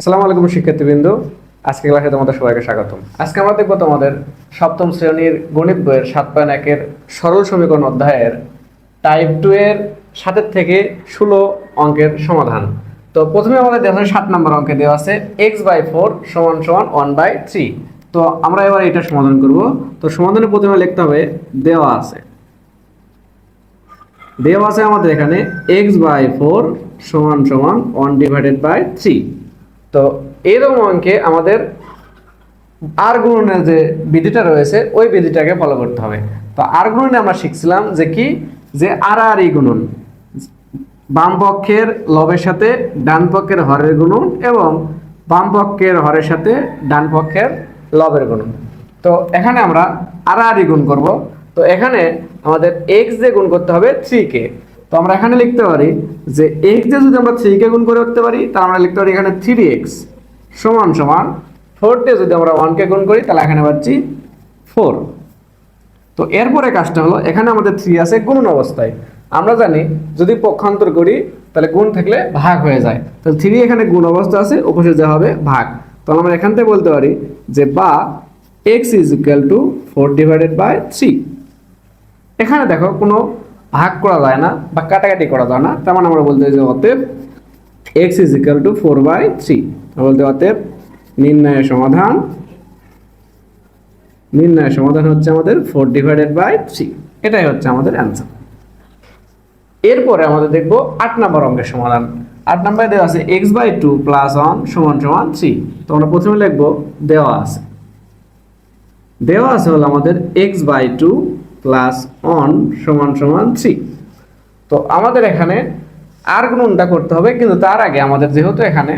আসসালামু আলাইকুম, শিক্ষার্থীবৃন্দ। আজকে ক্লাসে তোমাদের সবাইকে স্বাগতম। আজকে আমরা দেখব তোমাদের সপ্তম শ্রেণির গণিত বইয়ের সাত পয়েন্ট একের সরল সমীকরণ অধ্যায়ের টাইপ টু এর সাতের থেকে ষোলো অঙ্কের সমাধান। তো প্রথমে আমাদের দেওয়া সাত নম্বর অঙ্কে দেওয়া আছে এক্স বাই ফোর সমান সমান ওয়ান বাই থ্রি তো আমরা এবার এটা সমাধান করব। তো সমাধানে প্রথমে লিখতে হবে, দেওয়া আছে। দেওয়া আছে আমাদের এখানে এক্স বাই ফোর সমান সমান ওয়ান ডিভাইডেড বাই থ্রি তো এরকম অঙ্কে আমাদের আর গুণনের যে বিধিটা রয়েছে, ওই বিধিটাকে ফলো করতে হবে। তো আর গুণনে আমরা শিখছিলাম যে কি? যে আর আর গুণন। বাম পক্ষের লবের সাথে ডান পক্ষের হরের গুণন এবং বাম পক্ষের হরের সাথে ডান পক্ষের লবের গুণন। তো এখানে আমরা আর আর ই গুণ করব। তো এখানে আমাদের এক্স দিয়ে গুণ করতে হবে থ্রি কে তো আমরা এখানে লিখতে পারি যে এক্স দিয়ে যদি আমরা থ্রি কে গুণ করে করতে পারি, তাহলে আমরা লিখতে পারি এখানে থ্রি এক্স সমান সমান ফোর দিয়ে যদি আমরা ওয়ানকে গুণ করি, তাহলে এখানে পাচ্ছি ফোর তো এরপরে কাজটা হলো, এখানে আমাদের থ্রি আছে গুণন অবস্থায়। আমরা জানি যদি পক্ষান্তর করি, তাহলে গুণ থাকলে ভাগ হয়ে যায়। তো থ্রি এখানে গুণ অবস্থা আছে, উপসে যা হবে ভাগ। তো আমরা এখান থেকে বলতে পারি যে বা x is equal to four divided by three এখানে দেখো কোনো ভাগ করা যায় না বা কাটাকাটি করা যায় না। তেমন আমরা বলতে যে অতএব x is equal to four by three বলতে অতএব নির্ণয়ের সমাধান নির্ণয়ের সমাধান হচ্ছে আমাদের ফোর ডিভাইডেড বাই থ্রি এটাই হচ্ছে আমাদের অ্যান্সার এরপরে আমাদের দেখব আট নম্বর অঙ্কের সমাধান। আট নম্বরে দেওয়া আছে x by two plus one সমান সমান থ্রি তো আমরা প্রথমে লিখব দেওয়া আছে। দেওয়া আছে হলো আমাদের x by two plus one সমান সমান থ্রি তো আমাদের এখানে আর গুণনটা করতে হবে, কিন্তু তার আগে আমাদের যেহেতু এখানে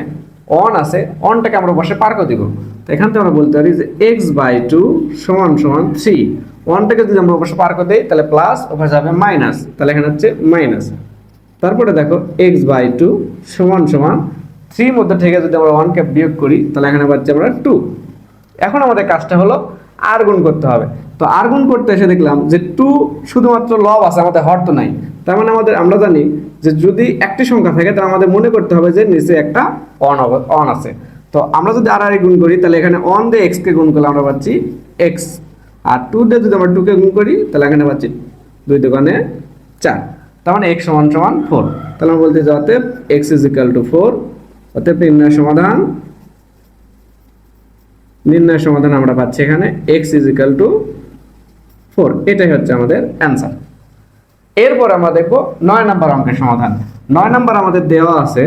অন আছে অনটাকে আমরা বসে পার করে দিব। তো এখান থেকে আমরা বলতে পারি যে এক্স বাই টু সমান সমান থ্রি ওয়ানটাকে যদি আমরা বসে পার করে দিই, তাহলে প্লাস ওখানে যাবে মাইনাস তাহলে এখানে হচ্ছে মাইনাস তারপরে দেখো এক্স বাই টু সমান সমান থ্রির মধ্যে থেকে যদি আমরা ওয়ানকে বিয়োগ করি, তাহলে এখানে পাচ্ছি আমরা টু এখন আমাদের কাজটা হলো আর গুণ করতে হবে। তো আর গুণ করতে এসে দেখলাম যে টু শুধুমাত্র লব আছে, আমাদের হর তো নাই। তার মানে আমাদের, আমরা জানি যে যদি একটি সংখ্যা থাকে, তাহলে আমাদের মনে করতে হবে যে নিচে একটা অন অন আছে। তো আমরা যদি আর আর গুণ করি, তাহলে এখানে অন দিয়ে এক্স কে গুণ করলে আমরা পাচ্ছি এক্স আর টু দিয়ে যদি আমরা টু কে গুণ করি, তাহলে এখানে পাচ্ছি দুই দোকানে চার। তার মানে এক্স সমান সমান ফোর তাহলে আমরা বলতে যে অতএব x is equal to four অতএব নির্ণয় সমাধান নির্ণয় সমাধান আমরা পাচ্ছি এখানে x is equal to four এটাই হচ্ছে আমাদের অ্যান্সার এরপর আমরা দেখব নয় নম্বর অঙ্কের সমাধান। নয় নম্বর আমাদের দেওয়া আছে।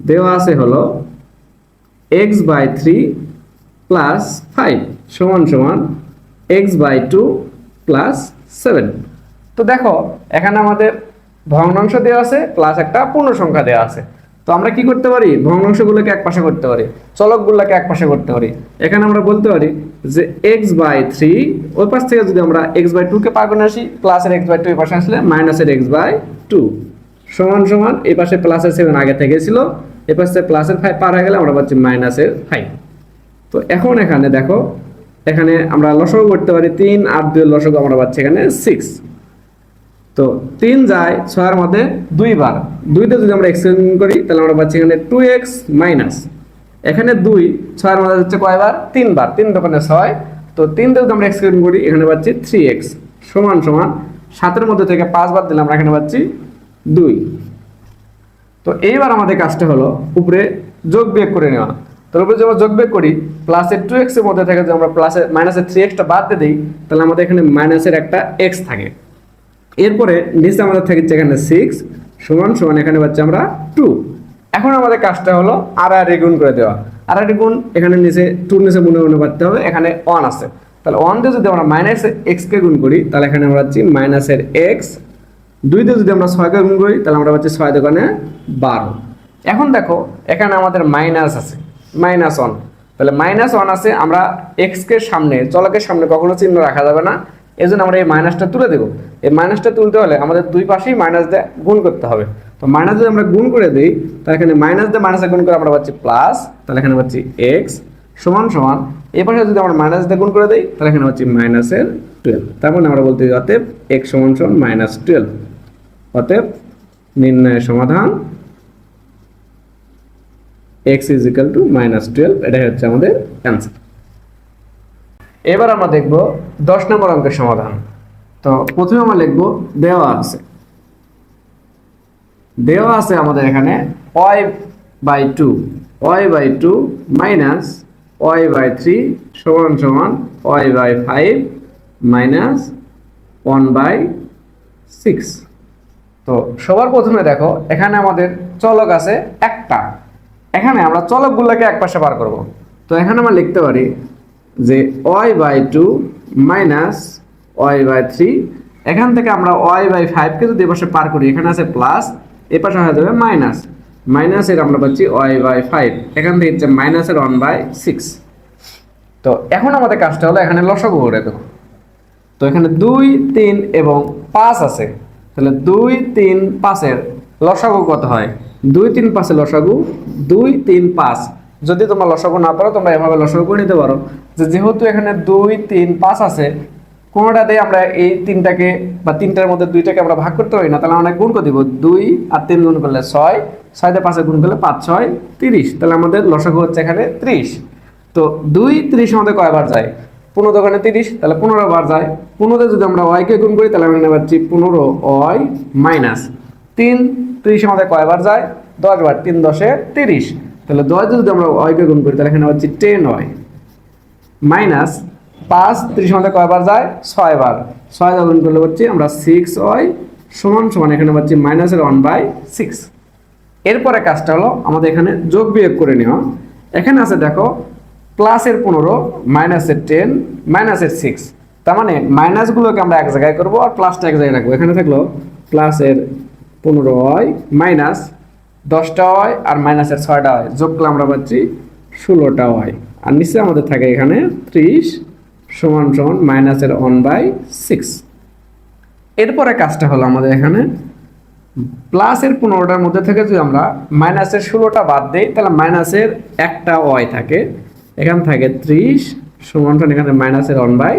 দেওয়া আছে হলো x by three plus five সমান সমান x by two plus seven তো দেখো, এখানে আমাদের ভগ্নাংশ দেওয়া আছে প্লাস একটা পূর্ণ সংখ্যা দেওয়া আছে। তো আমরা কি করতে পারি? ভগ্নাংশগুলোকে এক পাশে করতে পারি, চলকগুলোকে এক পাশে করতে পারি। এখানে আমরা বলতে পারি যে এক্স বাই থ্রি ওই পাশ থেকে যদি আমরা এক্স বাই টুকে পার করে আসি প্লাসের এক্স বাই টু এই পাশে আসলে মাইনাসের এক্স বাই টু সমান সমান এই পাশে প্লাসের সেভেন আগে থেকে ছিল, এই পাশে প্লাসের ফাইভ পার হয়ে গেলে আমরা পাচ্ছি মাইনাসের ফাইভ তো এখন এখানে দেখো, এখানে আমরা লসক করতে পারি তিন, আর দুই লসক আমরা পাচ্ছি এখানে সিক্স তো তিন যায় ছয়ের মধ্যে দুইবার। দুইতে যদি আমরা এক্সচেঞ্জ করি, তাহলে আমরা পাচ্ছি এখানে টু এক্স মাইনাস এখানে দুই, ছয়ের মধ্যে হচ্ছে কয়বার? তিনবার। তিন দোকানে ছয়। তো তিন যদি আমরা এক্সচেঞ্জ করি, এখানে পাচ্ছি থ্রি এক্স সমান সমান। সাতের মধ্যে থেকে পাঁচবার দিলে আমরা এখানে পাচ্ছি দুই। তো এইবার আমাদের কাজটা হলো উপরে যোগ বিয়োগ করে নেওয়া। তার উপরে যখন যোগ বিয়োগ করি প্লাসের টু এক্সের মধ্যে থেকে যদি আমরা প্লাসের মাইনাসের থ্রি এক্সটা বাদ দিয়ে দিই, তাহলে আমাদের এখানে মাইনাসের একটা এক্স থাকে। এরপরে নিচে আমাদের থাকছে এখানে সিক্স সমান সমান এখানে পাচ্ছি আমরা টু এখন আমাদের কাজটা হলো আর আর গুণ করে দেওয়া। আর আর গুণ এখানে নিচে টুর নিচে মনে মনে পারতে হবে, এখানে ওয়ান আছে। তাহলে ওয়ান দিয়ে যদি আমরা মাইনাস এক্সকে গুণ করি, তাহলে এখানে আমরা পাচ্ছি মাইনাসের এক্স দুই দিয়ে যদি আমরা ছয়কে গুণ করি, তাহলে আমরা পাচ্ছি ছয় দোকানে বারো। এখন দেখো, এখানে আমাদের মাইনাস আছে মাইনাস ওয়ান তাহলে মাইনাস ওয়ান আছে, আমরা এক্সকে সামনে, চলকের সামনে কখনো চিহ্ন রাখা যাবে না। এই জন্য আমরা এই মাইনাসটা তুলে দেবো। এই মাইনাসটা তুলতে হলে আমাদের দুই পাশেই মাইনাস দিয়ে গুণ করতে হবে। তো মাইনাস যদি আমরা গুণ করে দিই, তাহলে এখানে মাইনাস দিয়ে মাইনাসে গুণ করে আমরা পাচ্ছি প্লাস তাহলে এখানে পাচ্ছি এক্স সমান সমান। এই পাশে যদি আমরা মাইনাস দিয়ে গুণ করে দিই, তাহলে এখানে পাচ্ছি মাইনাসের টুয়েলভ তার মানে আমরা বলতে অতএব এক্স সমান সমান মাইনাস টুয়েলভ অতএব নির্ণয়ের সমাধান x is equal to minus twelve এটাই হচ্ছে আমাদের অ্যান্সার এবার আমরা দেখব দশ নম্বর অঙ্কের সমাধান। তো প্রথমে আমরা লিখব, দেওয়া আছে। দেওয়া আছে আমাদের এখানে y by two y by two minus y by three সমান সমান y by five minus one by six তো সবার প্রথমে দেখো, এখানে আমাদের চলক আছে একটা। এখানে আমরা চলকগুলোকে এক পাশে বার করব। তো এখানে আমরা লিখতে পারি যে y by two minus y by three, এখান থেকে আমরা ওয়াই বাই ফাইভকে যদি এপাশে পার করি, এখানে আছে প্লাস এ পাশে হয়ে যাবে মাইনাস। মাইনাসের আমরা পাচ্ছি ওয়াই বাই ফাইভ, এখান থেকে হচ্ছে মাইনাসের ওয়ান বাই সিক্স। তো এখন আমাদের কাজটা হলো এখানে লসগু করে দেবো। তো এখানে দুই, তিন এবং পাঁচ আছে। তাহলে দুই, তিন, পাঁচের লসাগু কত হয়? দুই, তিন, পাঁচের লসাগু, দুই, তিন, পাঁচ। যদি তোমরা লসাগু না পারো, তোমরা এভাবে লসাগু নিতে পারো। যে যেহেতু এখানে দুই, তিন, পাঁচ আছে, কোনোটাতে আমরা এই তিনটাকে বা তিনটার মধ্যে দুইটাকে আমরা ভাগ করতে পারি না, তাহলে আমরা গুণ করে দিব। দুই আর তিন গুণ করলে ছয়, ছয়তে পাঁচে গুণ করলে পাঁচ, ছয়, তিরিশ। তাহলে আমাদের লসাগু হচ্ছে এখানে ত্রিশ। তো দুই, ত্রিশ আমাদের কয়বার যায়? পনেরো দোকানে তিরিশ, তাহলে পনেরো বার যায়। পনেরোতে যদি আমরা ওয়াইকে গুণ করি, তাহলে আমরা পাচ্ছি পনেরো ওয়াই মাইনাস তিন, ত্রিশ আমাদের কয়বার যায়? দশ বার, তিন, দশে তিরিশ। তাহলে দশ যদি আমরা ওয়াইকে গুণ করি, তাহলে এখানে পাচ্ছি টেন ওয়াই মাইনাস পাঁচ ত্রিশ আমাদের কয়বার যায়? ছয় বার ছয় গুণ করলে পাচ্ছি আমরা সিক্স ওয়াই সমান সমান এখানে পাচ্ছি মাইনাসের ওয়ান বাই সিক্স এরপরে কাজটা হলো আমাদের এখানে যোগ বিয়োগ করে নেওয়া। এখানে আছে দেখো প্লাসের পনেরো মাইনাসের টেন মাইনাসের সিক্স তার মানে মাইনাসগুলোকে আমরা এক জায়গায় করব আর প্লাসটা এক জায়গায় রাখব। এখানে থাকল প্লাসের পনেরো হয় মাইনাস দশটা হয় আর মাইনাসের ছয়টা হয়। যোগ করলে আমরা পাচ্ছি ষোলোটা হয়। আর নিচে আমাদের থাকে এখানে ত্রিশ সমান সমান মাইনাসের ওয়ান বাই সিক্স এরপরে কাজটা হলো আমাদের এখানে প্লাসের পনেরোটার মধ্যে থেকে যদি আমরা মাইনাসের ষোলোটা বাদ দিই, তাহলে মাইনাসের একটা ওয়াই থাকে। এখানে থাকে ত্রিশ সমান সমান এখানে মাইনাসের ওয়ান বাই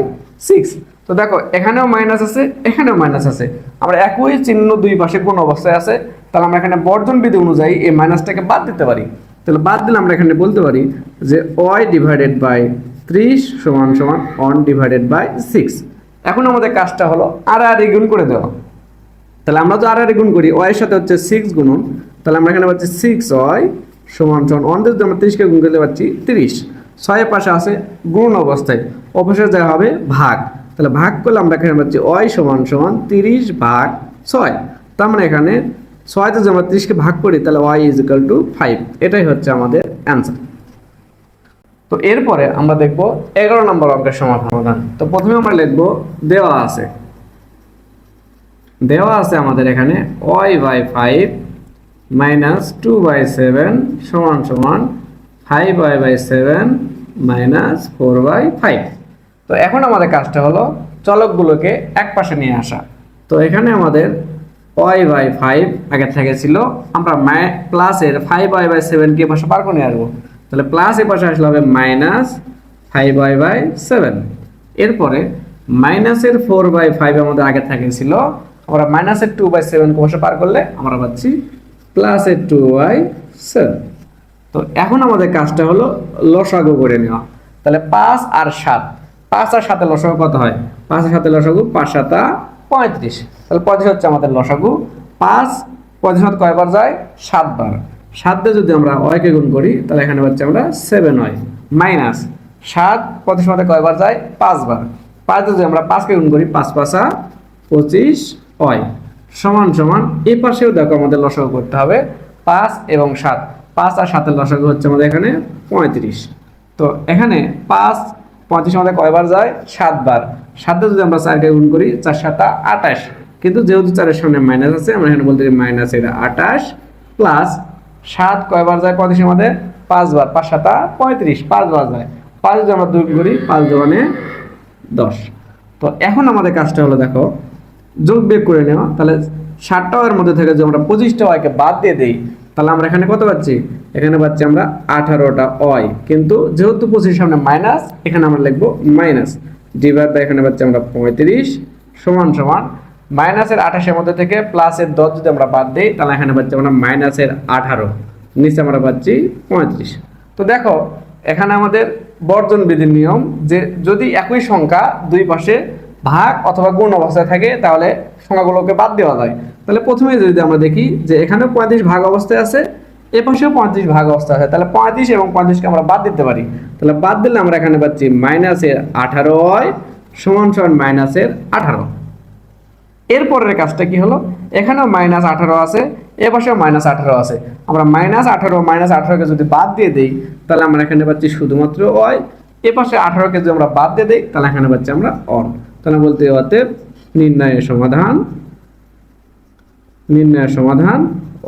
সিক্স তো দেখো, এখানেও মাইনাস আছে, এখানেও মাইনাস আছে। আমরা একই চিহ্ন দুই পাশে কোন অবস্থায় আছে? তাহলে আমরা এখানে বর্জন বিধি অনুযায়ী এই মাইনাসটাকে বাদ দিতে পারি। তাহলে বাদ দিলে আমরা এখানে বলতে পারি যে ওয়াই ডিভাইডেড বাই ত্রিশ সমান সমান ওয়ান ডিভাইডেড বাই সিক্স এখন আমাদের কাজটা হলো আর আর গুণ করে দেওয়া। তাহলে আমরা তো আর আর গুণ করি ওয়ের সাথে হচ্ছে সিক্স গুণন, তাহলে আমরা এখানে পাচ্ছি সিক্স ওয়াই সমান সমান ওয়ান দিয়ে আমরা তিরিশকে গুণ করতে পারছি তিরিশ। ছয়ের পাশে আছে গুণ অবস্থায়। অবশ্যই যা হবে ভাগ। তাহলে ভাগ করলে আমরা এখানে পাচ্ছি ওয়াই সমান সমান তিরিশ ভাগ ছয়। তার মানে এখানে ছয়তে যদি আমরা তিরিশকে ভাগ করি, তাহলে y is equal to five এটাই হচ্ছে আমাদের অ্যান্সার তো এরপরে আমরা দেখব এগারো নম্বর অঙ্কের সমাধান। তো প্রথমে আমরা লিখব, দেওয়া আছে। দেওয়া আছে আমাদের এখানে y by five minus two by seven সমান সমান five y by seven minus four by five তো এখন আমাদের কাজটা হলো চলকগুলোকে এক পাশে নিয়ে আসা। তো এখানে আমাদের ওয়াই বাই ফাইভ আগে থেকে ছিল। আমরা প্লাসের ফাইভ ওয়াই বাই সেভেনকে পাশে পার করে আসব? তাহলে প্লাস এ পাশে আসলে হবে minus five y by seven এরপরে মাইনাসের ফোর বাই ফাইভ আমাদের আগে থেকে ছিল। আমরা মাইনাসের টু বাই সেভেন বসে পার করলে আমরা পাচ্ছি প্লাসের টু বাই সেভেন তো এখন আমাদের কাজটা হলো লসাগু করে নেওয়া। তাহলে পাঁচ আর সাত। পাঁচ আর সাথে লসাগু কত হয়? পাঁচ আর সাথে লসাগু পাঁচ সাতা পঁয়ত্রিশ। তাহলে পঁয়ত্রিশ হচ্ছে আমাদের লসাগু। পাঁচ, পঁয়ত্রিশ হাত কয়বার যায়? সাতবার। সাত যদি আমরা ওয়াইকে গুণ করি, তাহলে এখানে পাচ্ছি আমরা সেভেন ওয়াই মাইনাস সাত, পঁয়ত্রিশ মধ্যে কয়বার যায়? পাঁচবার। পাঁচ যদি আমরা পাঁচকে গুণ করি, পাঁচ পাঁচা পঁচিশ হয় সমান সমান এই পাশেও দেখো আমাদের লসাগু করতে হবে পাঁচ এবং সাত। পাঁচ আর সাতের লসাগু হচ্ছে আমাদের এখানে পঁয়ত্রিশ। তো এখানে পাঁচ পঁয়ত্রিশ আমাদের কয়বার যায়? সাতবার। সাতটা যদি আমরা চারকে গুণ করি, চার সাতটা আঠাশ। কিন্তু যেহেতু চারের সামনে মাইনাস আছে, আমরা এখানে বলতে মাইনাস এটা আঠাশ প্লাস সাত কয়বার যায়? পঁয়ত্রিশ আমাদের পাঁচবার। পাঁচ সাতা পঁয়ত্রিশ, পাঁচবার যায়। পাঁচ যদি আমরা দুই করি, পাঁচ দোকানে দশ। তো এখন আমাদের কাজটা হলো দেখো, যোগ বিয়োগ করে নেওয়া। তাহলে ষাটটা ওয়ের মধ্যে থেকে যদি আমরা পঁচিশটা ওয়াইকে বাদ দিয়ে দিই তাহলে আমরা এখানে কত পাচ্ছি? এখানে পাচ্ছি আমরা আঠারোটা অয় কিন্তু যেহেতু পঁচিশ সামনে মাইনাস এখানে আমরা লিখব মাইনাস ডিভাইড বাই এখানে পাচ্ছি আমরা পঁয়ত্রিশ সমান সমান। মাইনাসের আঠাশের মধ্যে থেকে প্লাসের দশ যদি আমরা বাদ দিই, তাহলে এখানে পাচ্ছি আমরা মাইনাসের আঠারো। নিচে আমরা পাচ্ছি পঁয়ত্রিশ। তো দেখো, এখানে আমাদের বর্জন বিধির নিয়ম যে যদি একই সংখ্যা দুই পাশে ভাগ অথবা গুণ অবস্থায় থাকে, তাহলে সংখ্যাগুলোকে বাদ দেওয়া যায়। তাহলে প্রথমে যদি আমরা দেখি যে এখানে পঁয়ত্রিশ ভাগ অবস্থায় আছে, এ পাশেও পঁয়ত্রিশ ভাগ অবস্থা আছে। তাহলে পঁয়ত্রিশ এবং পঁয়ত্রিশকে আমরা বাদ দিতে পারি। তাহলে বাদ দিলে আমরা এখানে পাচ্ছি মাইনাসের আঠারো সমান সমান মাইনাসের আঠারো। এরপরের কাজটা কি হলো? এখানেও মাইনাস আঠারো আছে, এ পাশেও মাইনাস আঠারো আছে। আমরা মাইনাস আঠারো মাইনাস আঠারোকে যদি বাদ দিয়ে দিই, তাহলে আমরা এখানে পাচ্ছি শুধুমাত্র ওয়াই এ পাশে আঠারোকে যদি আমরা বাদ দিয়ে দিই, তাহলে এখানে পাচ্ছি আমরা অন তাহলে বলতে অতএব নির্ণয়ের সমাধান নির্ণয়ের সমাধান,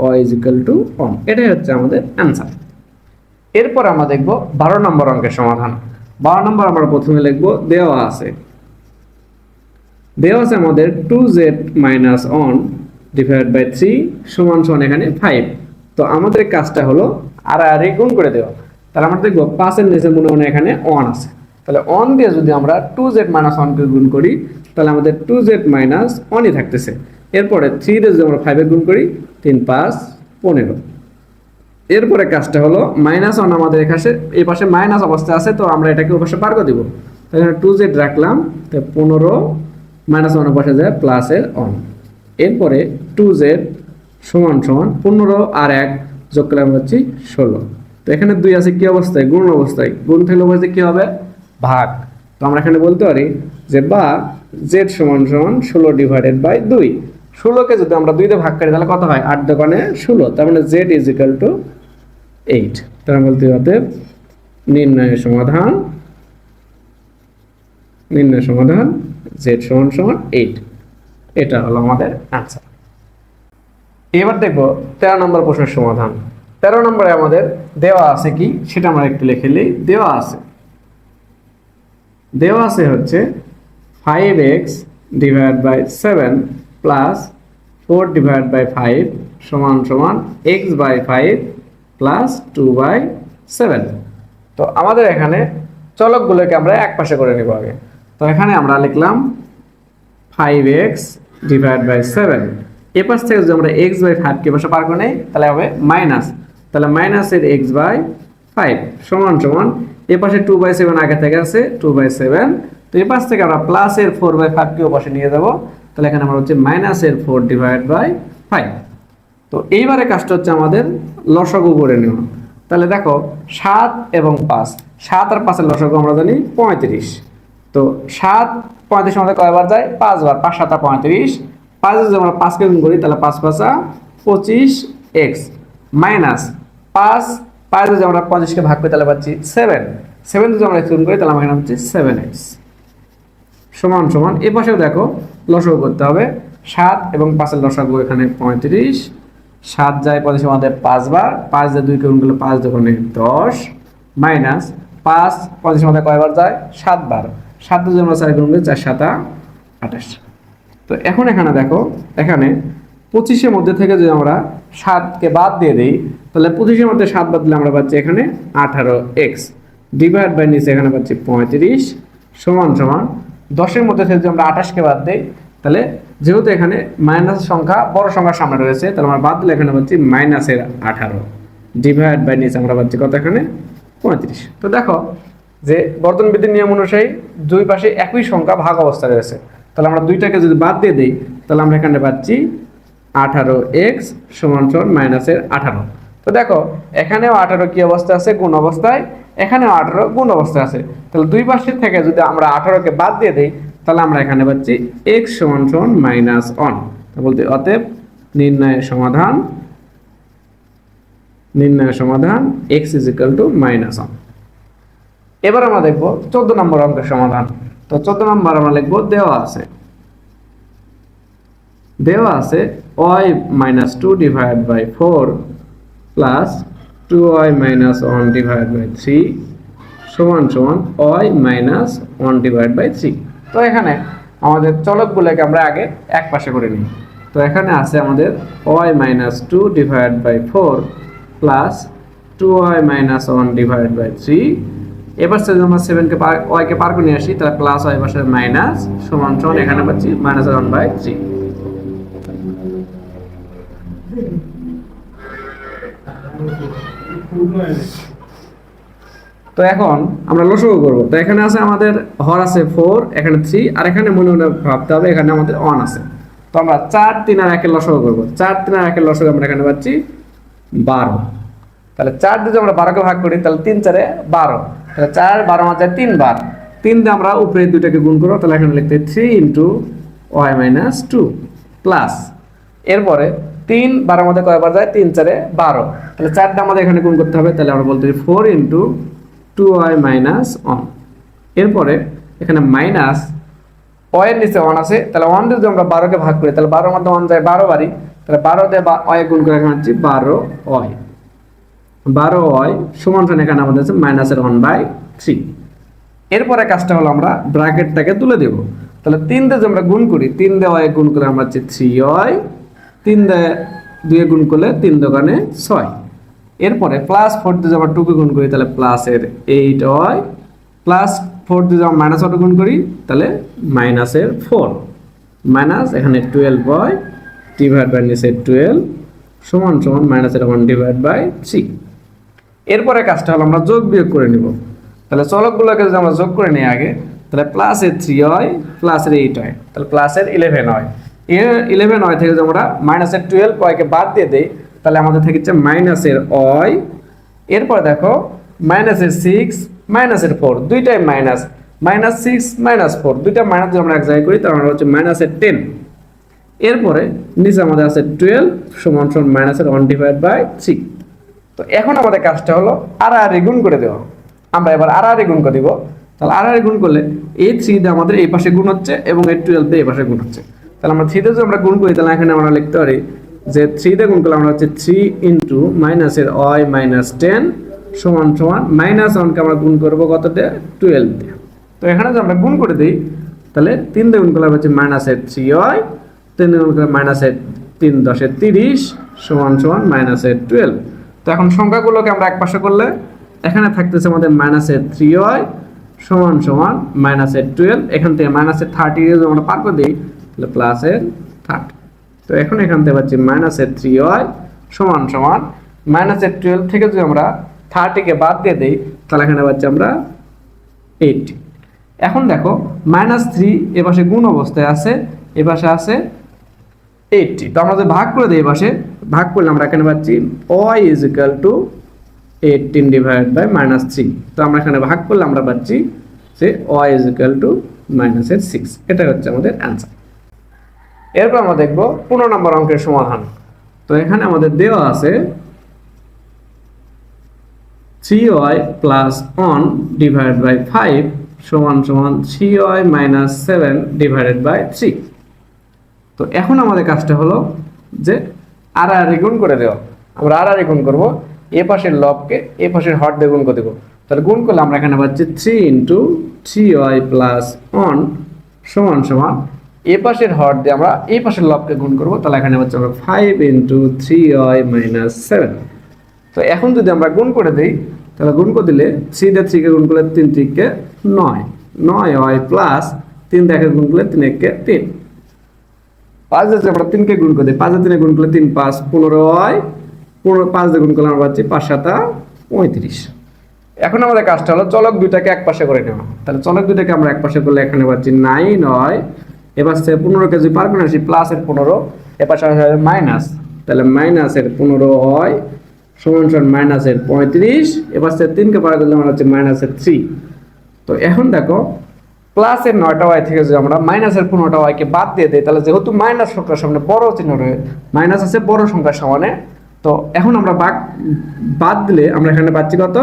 অ ইজ ইকাল টু অন এটাই হচ্ছে আমাদের অ্যান্সার এরপর আমরা দেখব বারো নম্বর অঙ্কের সমাধান। বারো নম্বর আমরা প্রথমে লিখব, দেওয়া আছে। দেওয়া আছে আমাদের two z minus one divide by three সমান সমান এখানে ফাইভ তো আমাদের কাজটা হলো আর আর গুণ করে দেওয়া। তাহলে আমরা দেখব পাঁচের নিচে মনে মনে এখানে ওয়ান আছে। তাহলে অন দিয়ে যদি আমরা টু জেড মাইনাস ওয়ানকে গুণ করি, তাহলে আমাদের টু জেড মাইনাস ওয়ানই থাকতেছে। এরপরে থ্রি দিয়ে যদি আমরা ফাইভে গুণ করি, তিন, পাঁচ, পনেরো। এরপরে কাজটা হলো মাইনাস ওয়ান আমাদের এখানে এই পাশে মাইনাস অবস্থা আছে, তো আমরা এটাকে ওপাশে পার করে দিব। তাহলে টু জেড রাখলাম, তো পনেরো মাইনাস ওয়ানের পাশে যায় প্লাসের অন এরপরে টু জেড সমান সমান পনেরো আর এক যোগ করলে আমরা হচ্ছি ষোলো। তো এখানে দুই আছে কি অবস্থায়? গুণ অবস্থায়। গুণ থাকলে অবস্থায় কী হবে? ভাগ। তো আমরা এখানে বলতে পারি যে বা জেড সমান সমান ষোলো ডিভাইডেড বাই দুই। ষোলোকে যদি আমরা দুইতে ভাগ করি, তাহলে কত হয়? আট দোকানে ষোলো। তার মানে z is equal to eight তার বলতে অতএব নির্ণয়ের সমাধান, নির্ণয় সমাধান জেড সমান সমান এইট এটা হলো আমাদের অ্যান্সার এবার দেখব তেরো নম্বর প্রশ্নের সমাধান। তেরো নম্বরে আমাদের দেওয়া আছে কি? সেটা আমরা একটু লিখে নিই। দেওয়া আছে দেওয়া আছে হচ্ছে five x divide by seven plus four divide by five সমান সমান x by five plus two by seven তো আমাদের এখানে চলকগুলোকে আমরা এক পাশে করে নেব আগে। তো এখানে আমরা লিখলাম five x divide by seven এ পাশ থেকে যদি আমরা এক্স বাই ফাইভকে পাশে পার করে নেই, তাহলে হবে মাইনাস তাহলে মাইনাসের এক্স বাই ফাইভ সমান সমান এ পাশে টু বাই সেভেন আগে থেকে আছে টু বাই সেভেন তো এ পাশ থেকে আমরা প্লাসের ফোর বাই ফাইভকে ও পাশে নিয়ে যাব। তাহলে এখানে আমরা হচ্ছে মাইনাসের ফোর ডিভাইড বাই ফাইভ তো এইবারে কাজটা হচ্ছে আমাদের লসগু করে নেওয়া। তাহলে দেখো, সাত এবং পাঁচ। সাত আর পাঁচের লসগু আমরা জানি পঁয়ত্রিশ। তো সাত পঁয়ত্রিশ আমাদের কয়বার যায়? পাঁচবার। পাঁচ, সাতা পঁয়ত্রিশ। পাঁচ যদি আমরা পাঁচকে গুণ করি, তাহলে পাঁচ পাঁচা পঁচিশ এক্স। মাইনাস পাঁচ পাঁচ যদি আমরা পঁচিশকে ভাগ করি, তাহলে পাচ্ছি সেভেন সেভেন যদি আমরা গুণ করি, তাহলে আমার এখানে হচ্ছে সেভেন এক্স সমান সমান। এ পাশেও দেখো, লসাগু করতে হবে। সাত এবং পাঁচের লসাগু এখানে পঁয়ত্রিশ। সাত যায় পঁচিশ আমাদের পাঁচবার পাঁচ যায় দুই গুণ করলে পাঁচ দোকানে দশ। মাইনাস পাঁচ, পঁচিশ আমাদের কয়বার যায়? সাতবার সাত যদি আমরা চার গুণ করি, চার সাতা আঠাশ। তো এখন এখানে দেখো, এখানে পঁচিশের মধ্যে থেকে যদি আমরা সাতকে বাদ দিয়ে দিই তাহলে পঁচিশের মধ্যে সাত বাদ দিলে আমরা পাচ্ছি এখানে আঠারো এক্স ডিভাইড বাই নিচে এখানে পাচ্ছি পঁয়ত্রিশ, সমান সমান দশের মধ্যে যদি আমরা আঠাশকে বাদ দিই, তাহলে যেহেতু এখানে মাইনাস সংখ্যা, বড় সংখ্যার সামনে রয়েছে, তাহলে আমরা বাদ দিলে এখানে পাচ্ছি মাইনাসের আঠারো। ডিভাইড বাই নিচে আমরা পাচ্ছি কত এখানে? পঁয়ত্রিশ। তো দেখো যে বর্তন বিধির নিয়ম অনুযায়ী দুই পাশে একই সংখ্যা ভাগ অবস্থা রয়েছে। তাহলে আমরা দুইটাকে যদি বাদ দিয়ে দিই, তাহলে আমরা এখানে পাচ্ছি আঠারো এক্স সমান সমান মাইনাসের আঠারো। তো দেখো, এখানেও আঠারো কি অবস্থা আছে? গুণ অবস্থায়, এখানেও আঠারো গুণ অবস্থায় আছে। তাহলে দুই পাশের থেকে যদি আমরা আঠারোকে বাদ দিয়ে দিই, তাহলে আমরা এখানে পাচ্ছি এক্স সমান সমান মাইনাস অন বলতে অতএব নির্ণয়ের সমাধান নির্ণয়ের সমাধান x is equal to minus one এবার আমরা দেখব চোদ্দ নম্বর অঙ্কের সমাধান। তো চোদ্দ নম্বর আমরা লিখব, দেওয়া আছে। দেওয়া আছে y minus two divide by four plus two y minus one divide by three সমান সমান y minus one divide by three তো এখানে আমাদের চলকগুলোকে আমরা আগে এক পাশে করে নিই। তো এখানে আছে আমাদের y minus two divide by four plus two y minus one divide by three এবার যদি আমরা সেভেনকে পার ওয়াইকে পার করে নিয়ে আসি, তাহলে প্লাস ওয়াই পাশে মাইনাস সমান সমান এখানে পাচ্ছি মাইনাস ওয়ান বাই থ্রি তো এখন আমরা লসগু করব। তো এখানে আছে আমাদের হর আছে ফোর এখানে থ্রি আর এখানে মনে মনে ভাবতে হবে, এখানে আমাদের ওয়ান আছে। তো আমরা চার, তিন আর একের লসগু করব। চার, তিন আর একের লসগু আমরা এখানে পাচ্ছি বারো। তাহলে চার দিয়ে আমরা বারোকে ভাগ করি, তাহলে তিন চারে বারো। তাহলে চার, বারো মাঝে তিন, বার। তিন দিয়ে আমরা উপরে দুইটাকে গুণ করব, তাহলে এখানে লিখতে three into y minus two plus এরপরে তিন বারোর মধ্যে কয়বার যায়? তিন, চারে বারো। তাহলে চারটা আমাদের এখানে গুণ করতে হবে, তাহলে আমরা বলতে পারি four into two y minus one এরপরে এখানে মাইনাস ওয়ের নিচে ওয়ান আছে, তাহলে ওয়ান যদি আমরা বারোকে ভাগ করি, তাহলে বারোর মধ্যে ওয়ান যায় বারো বারি তাহলে বারো দিয়ে অয় গুণ করে এখানে হচ্ছে বারো অয় বারো অয় সমান সমান এখানে আমাদের আছে মাইনাসের ওয়ান বাই থ্রি এরপরে কাজটা হলো আমরা ব্র্যাকেটটাকে তুলে দেব। তাহলে তিন দিয়ে যদি আমরা গুণ করি, তিন দিয়ে অয় গুণ করে আমরা হচ্ছে থ্রি অয় তিন দিয়ে দুয়ে গুণ করলে তিন দোকানে ছয়। এরপরে প্লাস ফোর দিয়ে আমরা টুকে গুণ করি, তাহলে প্লাসের এইট হয়। প্লাস ফোর দিয়ে আমরা মাইনাস ওয়ান গুণ করি, তাহলে মাইনাসের ফোর মাইনাস এখানে টুয়েলভ হয় ডিভাইড বাই নিচে টুয়েলভ সমান সমান মাইনাসের ওয়ান ডিভাইড বাই থ্রি এরপরে কাজটা হলো আমরা যোগ বিয়োগ করে নিব। তাহলে চলকগুলোকে যদি আমরা যোগ করে নিই আগে, তাহলে প্লাসের থ্রি হয় প্লাসের এইট হয়। তাহলে প্লাসের ইলেভেন হয়। ইলেভেন হয় থেকে যদি আমরা মাইনাসের টুয়েলভ ওয়াইকে বাদ দিয়ে দিই, তাহলে আমাদের থাকছে মাইনাসের অয় এরপর দেখো মাইনাসের সিক্স মাইনাসের ফোর দুইটাই minus minus six minus four দুইটা মাইনাস যদি আমরা এক জায়গায় করি, তাহলে হচ্ছে মাইনাসের টেন এরপরে নিচে আমাদের আছে টুয়েলভ সমান সমান মাইনাসের ওয়ান ডিভাইড বাই থ্রি তো এখন আমাদের কাজটা হলো আর আর গুণ করে দেওয়া। আমরা এবার আর আর গুণ করে দিব। তাহলে আর আর গুণ করলে এই থ্রি দিয়ে আমাদের এই পাশে গুণ হচ্ছে এবং এই টুয়েলভ দিয়ে এই পাশে গুণ হচ্ছে। তাহলে আমরা থ্রিতে যদি আমরা গুণ করি, তাহলে এখানে আমরা লিখতে পারি যে থ্রিতে গুণ করলে আমরা হচ্ছে থ্রি ইন্টু মাইনাসের অয় মাইনাস টেন সমান সমান মাইনাস ওয়ানকে আমরা গুণ করব কত দিয়ে টুয়েলভ দিয়ে তো এখানে যদি আমরা গুণ করে দিই, তাহলে তিন দিয়ে গুণ করলে হচ্ছে মাইনাসের থ্রি অয় তিন দিয়ে গুণ করলে মাইনাসের তিন দশের তিরিশ সমান সমান মাইনাসের টুয়েলভ তো এখন সংখ্যাগুলোকে আমরা এক পাশে করলে, এখানে থাকতেছে আমাদের মাইনাসের থ্রি ওয়াই সমান সমান মাইনাসের টুয়েলভ এখান থেকে মাইনাসের থার্টি যদি আমরা পার করে দিই তাহলে প্লাসের থার্টি তো এখন এখান থেকে পাচ্ছি মাইনাসের থ্রি ওয়াই সমান সমান মাইনাসের টুয়েলভ থেকে যদি আমরা থার্টিকে বাদ দিয়ে দিই, তাহলে এখানে পাচ্ছি আমরা এইটটি এখন দেখো মাইনাস থ্রি এপাশে গুণ অবস্থায় আছে এপাশে আছে এইটটি তো আমরা যদি ভাগ করে দিই এপাশে ভাগ করলে আমরা এখানে পাচ্ছি y is equal to eighteen divide by minus three তো আমরা এখানে ভাগ করলে আমরা পাচ্ছি যে ওয়াই ইজ ইকাল টু মাইনাসের সিক্স এটা হচ্ছে আমাদের অ্যান্সার এরপর আমরা দেখব পনেরো নম্বর অঙ্কের সমাধান। তো এখানে আমাদের দেওয়া আছে three y plus one divide by five সমান সমান three y minus seven divided by three তো এখন আমাদের কাজটা হলো যে আর আর গুণ করে দেওয়া। আমরা আর আর গুণ করব, এ পাশের লবকে এ পাশের হট দিয়ে গুণ করে দেবো। তাহলে গুণ করলে আমরা এখানে পাচ্ছি three into three y plus one সমান সমান এ পাশের হট দিয়ে আমরা এই পাশের লবকে গুণ করব। তাহলে এখানে পাচ্ছি আমরা five into three y minus seven তো এখন যদি আমরা গুণ করে দিই, তাহলে গুণ করে দিলে থ্রি দিয়ে থ্রিকে গুণ করলে তিন তিনকে নয়। নয় ওয়াই প্লাস তিন দেখে গুণ করলে তিন, একে তিন। পাঁচ দিয়ে আমরা তিনকে গুণ করে দিই, পাঁচ দিয়ে তিনে গুণ করলে তিন, পাঁচ, পনেরো হয় পনেরো, পাঁচ দিয়ে গুণ করলে আমরা পাচ্ছি পাঁচ, সাতা পঁয়ত্রিশ। এখন আমাদের কাজটা হলো চলক দুইটাকে এক পাশে করে নেওয়া। তাহলে চলক দুইটাকে আমরা এক পাশে করলে এখানে পাচ্ছি নাইন হয় এবার সে পনেরো কেজি পার করে আসি প্লাসের পনেরো, এবার হবে মাইনাস তাহলে মাইনাসের পনেরো হয় সমান সমান মাইনাসের পঁয়ত্রিশ, এবার সে তিনকে পার করলে আমরা হচ্ছে মাইনাসের থ্রি তো এখন দেখো প্লাসের নয়টা ওয়াই থেকে যদি আমরা মাইনাসের পনেরোটা ওয়াইকে বাদ দিয়ে দিই, তাহলে যেহেতু মাইনাস সংখ্যার সামনে বড় চিহ্ন রয়ে মাইনাস আছে বড় সংখ্যার সমানে। তো এখন আমরা বাদ বাদ দিলে আমরা এখানে পাচ্ছি কত?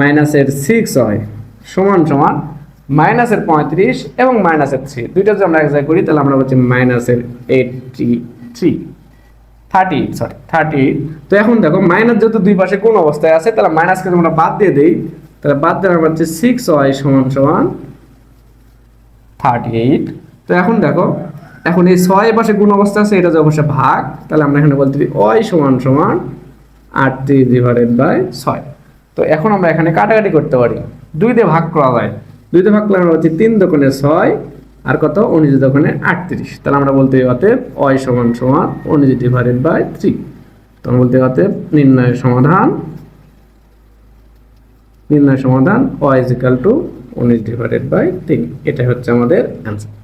মাইনাসের সিক্স হয় সমান সমান মাইনাসের পঁয়ত্রিশ এবং মাইনাসের থ্রি দুইটা যদি আমরা এক জায়গায় করি, তাহলে আমরা পাচ্ছি মাইনাসের eighty three thirty sorry thirty তো এখন দেখো মাইনাস যেহেতু দুই পাশে কোন অবস্থায় আছে, তাহলে মাইনাসকে আমরা বাদ দিয়ে দিই, তাহলে বাদ দিয়ে আমরা পাচ্ছি সিক্স ওয়াই সমান সমান থার্টি এইট তো এখন দেখো, এখন এই ছয় পাশে গুণ অবস্থা আছে, এটা যে অবশ্যই ভাগ, তাহলে আমরা এখানে বলতে ওই সমান সমান আটত্রিশ ডিভাইডেড বাই ছয়। তো এখন আমরা এখানে কাটাকাটি করতে পারি। দুই দিয়ে ভাগ করা যায়। দুই ভাগ করলে আমরা তিন দোকানে ছয়, আর কত? উনিশ দোকানে আটত্রিশ। তাহলে আমরা বলতে অতএব অয় সমান সমান উনিশ ডিভাইডেড বাই থ্রি তখন বলতে অতএব নির্ণয় সমাধান নির্ণয় সমাধান অয় ইজ ইকাল টু উনিশ ডিভাইডেড বাই তিন এটাই হচ্ছে আমাদের অ্যান্সার